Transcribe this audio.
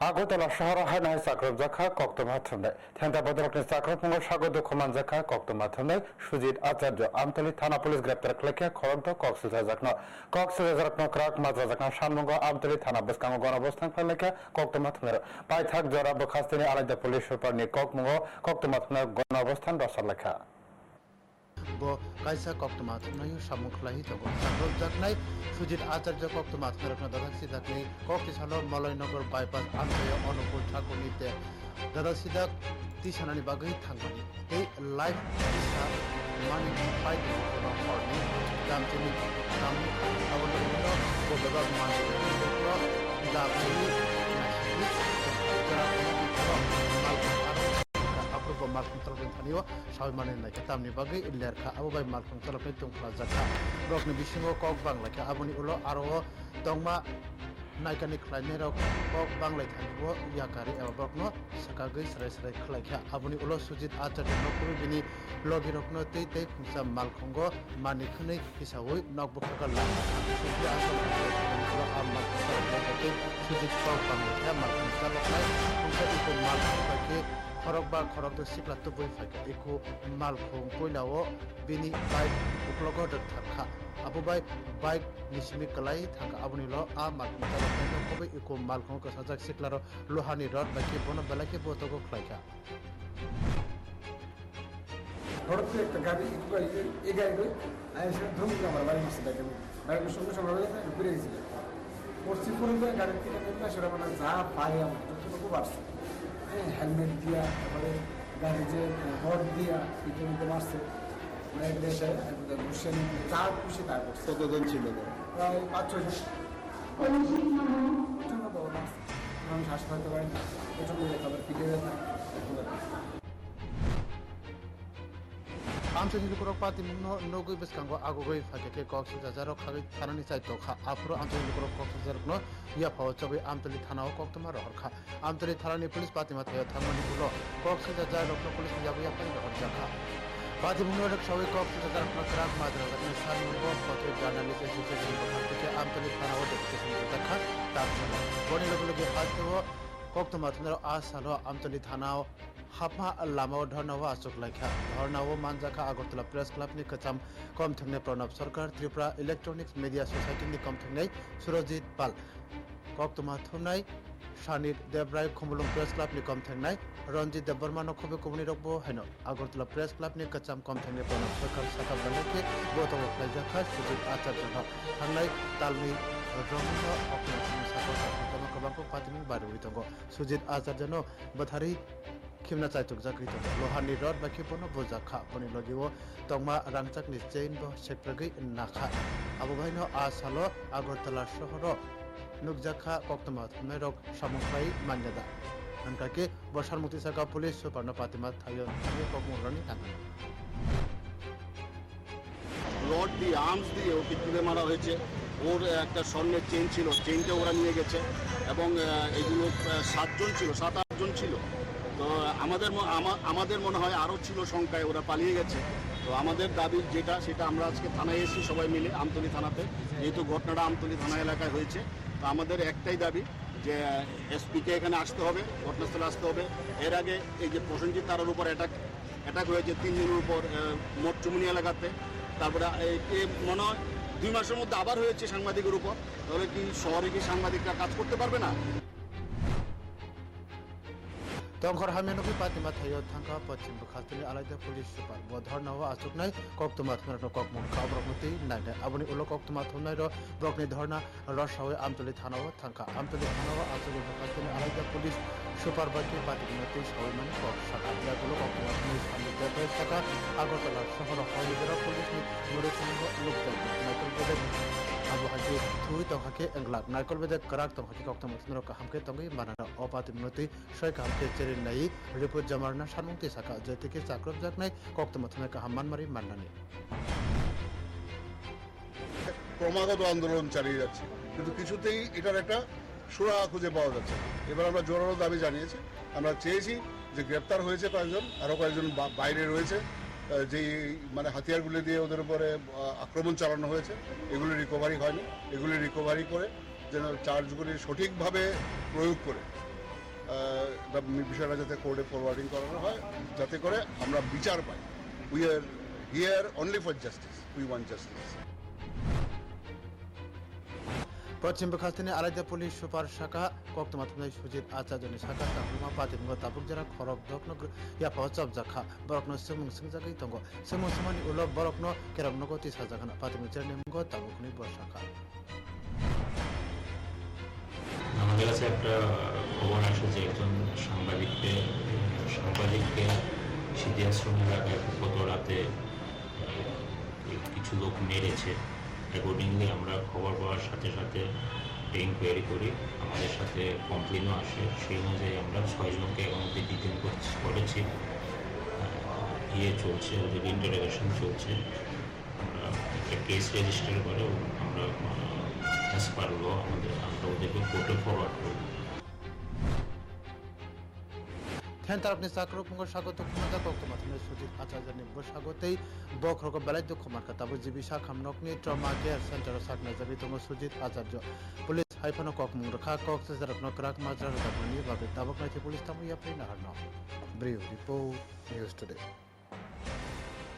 আগরতলা শহর হানায় চাকরব জাখা কক্ত মাধ্যমে থেন্তা বদলকনি চাকরপুঙ্গ স্বাগত খমান জাখা কক্ত মাধ্যমে সুজিত আচার্য আমতলী থানা পুলিশ গ্রেপ্তার ক্লেকে খরন্ত কক্সবাজার জাকন কক্সবাজার জাকন ক্রাক মাজা জাকন সানমঙ্গ আমতলী থানা বসকাঙ্গ গণঅবস্থান ফেলেকে কক্ত মাধ্যমে পাইথাক জরা বখাস্তিনি আলাদা পুলিশ সুপারনি ককমঙ্গ কক্ত মাধ্যমে গণঅবস্থান রসার লেখা bo kaisa koktoma thunai samung khlai to sagrok jaknai sujit acharya koktoma thunai dadak sidak ni kokti salo malai nagar bypass anjaya অনুকূল ঠাকুরনি তে দাদা সিদা তিসানানি বাগৈ থাংবানি এই লাইফ তিসা মানি ফাই দে কোন হরনি জামচুনি নাম অবলম্বন বদবা মানি talapin thanio sawi mane naikha tamni bagui lerkha abo bai malkhung talapin tungkla jakha rokni bisingo kok banglaikha aboni ulo aro tongma naikani khlaini rok kok banglai thanio yakari eba borokno sakagui sarai sarai khlaikha aboni ulo sujit acharya nokuru bini logi rokno tei tei khungsa malkhungo mani khunui hisaui nokbokha la sujit acharya sujit kok banglai malkhung talapin khungsa iko malkhung bagi খরক বা খরক তো সিকলা তো বই ফাইকা ইকু মাল খুং কইলাও বিনি bike উপলগ থাকা। Abu by bike নিসমি কলাই থাকা। আবনি ল আ ফাইকা কবে ইকু মাল খুং কা সাজাক সিকলার লোহানি রড বাকি বন বেলাকে বতগো খলাইকা। হঠাৎ একটা গাড়ি ধমকি আমার বাড়ি মাসে দেখে সঙ্গে সঙ্গে ঘুরে গেছিল থেকে সেটা মানে যা পারে আমার বাড়ছে হ্যাঁ হেলমেট দিয়া তারপরে গাড়ি যে রড দিয়া পিঠের মধ্যে মারছে দেশে যা খুশি তার করছে কতজন ছিল প্রায় পাঁচ ছয় জন। প্রচণ্ড বড় মারছে মানুষ হাসপাতালে পারেন না প্রচণ্ড তারপরে পিঠে ব্যথা আমসে নিলু করক পাতি মুনো নগৈ বেসকাঙ্গ আগগৈ ফাকে কক সুজাজার খাগৈ থানানি চাই তখা আফুর আমসে নিলু করক কক সুজার ন ইয়া ফাও চবে আমতলি থানাও কক তোমার রহরখা আমতলি থানানি পুলিশ পাতি মাথায় থামানি বুলো কক সুজাজার রক পুলিশ যাব ইয়া পাই রহর জাখা পাতি মুনো রক সবে কক সুজাজার ন ক্রাক মাদ্রা রকম সান মুনো ফটো জার্নালিস্ট এসোসিয়েশন বখার থেকে আমতলি থানাও ডেপুটেশন দেখা তার বনি লগে লগে ফাতো কক hapma lamao dharna wa asok laikha dharna wa manjaka agartala press club ni khacham kom thangne pranab sarkar tripura electronics media society ni kom thangnei surojit pal koktuma thumnai সানির দেবরায় খুমলুং প্রেস ক্লাব নি কম থাকনাই রঞ্জিত দেববর্মানো খুবই কমনি রকবো হেন Agartala press club নি কাচাম কম থাকনে প্রণব সরকার শাখা বানাকে গত বকলাই জাখা সুজিত আচার্য হক থাকনাই তালমি রহস্য অপরাধ সাপোর্ট কমা কমাকো পাতিনি বারুই তঙ্গ সুজিত আচার্য বথারি খিমনাচাইচুক জাকরি তো লোহানি রড বা খেপন বোঝা খা পনি লগিও তংমা রাংচাকনি চেইন ব সেপ্রাগি নাখা আবো ভাইন আসালো আগরতলা শহর নুকজাখা কক্তমা মেরক সামুখাই মান্যাদা হানকাকে police সাকা পুলিশ সুপার পাতিমা থাইয়ন থাকি রড দিয়ে আর্মস দিয়ে ওকে তুলে মারা হয়েছে। ওর একটা স্বর্ণের চেন ছিল। চেনটা ওরা নিয়ে গেছে। এবং এগুলো সাতজন ছিল, সাত আটজন ছিল। তো আমাদের আমাদের মনে হয় আরও ছিল সংখ্যায় ওরা পালিয়ে গেছে। তো আমাদের দাবি যেটা সেটা আমরা আজকে থানায় এসেছি সবাই মিলে আমতলী থানাতে। যেহেতু ঘটনাটা আমতলী থানা এলাকায় হয়েছে তো আমাদের একটাই দাবি যে এসপিকে এখানে আসতে হবে ঘটনাস্থলে আসতে হবে। এর আগে এই যে প্রসেনজিৎ তারার উপর অ্যাটাক অ্যাটাক হয়েছে তিনজনের উপর আহ, মোট চুমুনি এলাকাতে। তারপরে মনে হয় দুই মাসের মধ্যে আবার হয়েছে সাংবাদিকের উপর। তাহলে কি শহরে কি সাংবাদিকরা কাজ করতে পারবে না? হামিয়ানকি পাতিমা থাইয় থাঙ্কা পশ্চিম বখাস্তিনি আলাদা পুলিশ সুপার ব ধর্নাও আচুকনাই কক্তমা থুনার ককমুন খাবরকমতি নাইদে আবনি উলো কক্তমা থুনাই র ব্রকনি ধর্না রসাওয়ে আমতলি থানাও থাঙ্কা আমতলি থানাও আচুক বখাস্তিনি আলাদা পুলিশ সুপার বাকি পাতিমতি সাওয়ে মানে কক শাখা ইয়াগুলো থুনাই সামনে শাখা আগরতলা শহর হলিবেরা পুলিশ নি মুরে সঙ্গ লোকজন নাইকল বেদে আবু হাজি থুই তংহাকে এংলাক নাইকল বেদে করাক তংহাকে কক্তমা থুনার কাহামকে তঙ্গি মানানা অপাতিমতি সয় কাহামকে চেরি নাই রিপোর্ট জামারনা সানমুক্তি শাখা যে থেকে চাকরব জাকনাই কক্তমা থুনাই কাহাম মানমারি মান্নানি ক্রমাগত আন্দোলন চালিয়ে যাচ্ছে। কিন্তু কিছুতেই এটার একটা সুরাহা খুঁজে পাওয়া যাচ্ছে এবার আমরা জোরালো দাবি জানিয়েছি। আমরা চেয়েছি যে গ্রেপ্তার হয়েছে কয়েকজন আরও কয়েকজন বাইরে রয়েছে। যেই মানে হাতিয়ারগুলি দিয়ে ওদের উপরে আক্রমণ চালানো হয়েছে, এগুলি রিকভারি হয়নি। এগুলি রিকভারি করে যেন চার্জগুলি সঠিকভাবে প্রয়োগ করে বিষয়টা যাতে কোর্টে ফরওয়ার্ডিং করানো হয়, যাতে করে আমরা বিচার পাই। We are here only for justice we want justice পশ্চিম পাকিস্তানের আলাদা পুলিশ সুপার শাখা কক্তমাত সুজিত আচার্যের শাখা তাপুমা পাতিমুগ তাপুক জেলা খরব দকন ইয়াফা চব জাখা, বরকন, সেমুং সিং জাগাই তঙ্গ সেমুং সমানি উলব, বরকন, কেরম নগ তিসা জাখানা পাতিমু চেরনে মুগ তাপুকনি আমাদের কাছে একটা খবর আসে যে একজন সাংবাদিককে সাংবাদিককে সিদ্ধি আশ্রমের আগে গত রাতে কিছু লোক মেরেছে। অ্যাকর্ডিংলি আমরা খবর পাওয়ার সাথে সাথে ইনকোয়ারি করি। আমাদের সাথে কমপ্লেনও আসে। সেই অনুযায়ী আমরা ছয়জনকে এখন অব্দি ডিটেন করেছি ইয়ে চলছে ওদের ইন্টারোগেশন চলছে। আমরা একটা কেস রেজিস্টার করে, আমরা অ্যাজ পার ল আমাদের, আমরা ওদেরকে কোর্টে ফরওয়ার্ড করি। ফ্যান্তারকনি চাকর কুঙ্গ স্বাগত কুমাতা কক্ত মাথনে সুজিত আচার্য নিব্ব স্বাগতই। বক্রক বেলায় দুঃখ মার্কা তাবু জীবী শাখাম নকনি ট্রমা কেয়ার সেন্টার সাকনা যাবি তঙ্গ সুজিত আচার্য পুলিশ হাইফানো কক মুরখা, কক সেজারক নকরাক মাজরা রতাবনি বাবে তাবক নাইতে পুলিশ তামু ইয়াপ্রি নাহার ন ব্রিউ রিপোর্ট, নিউজ টুডে।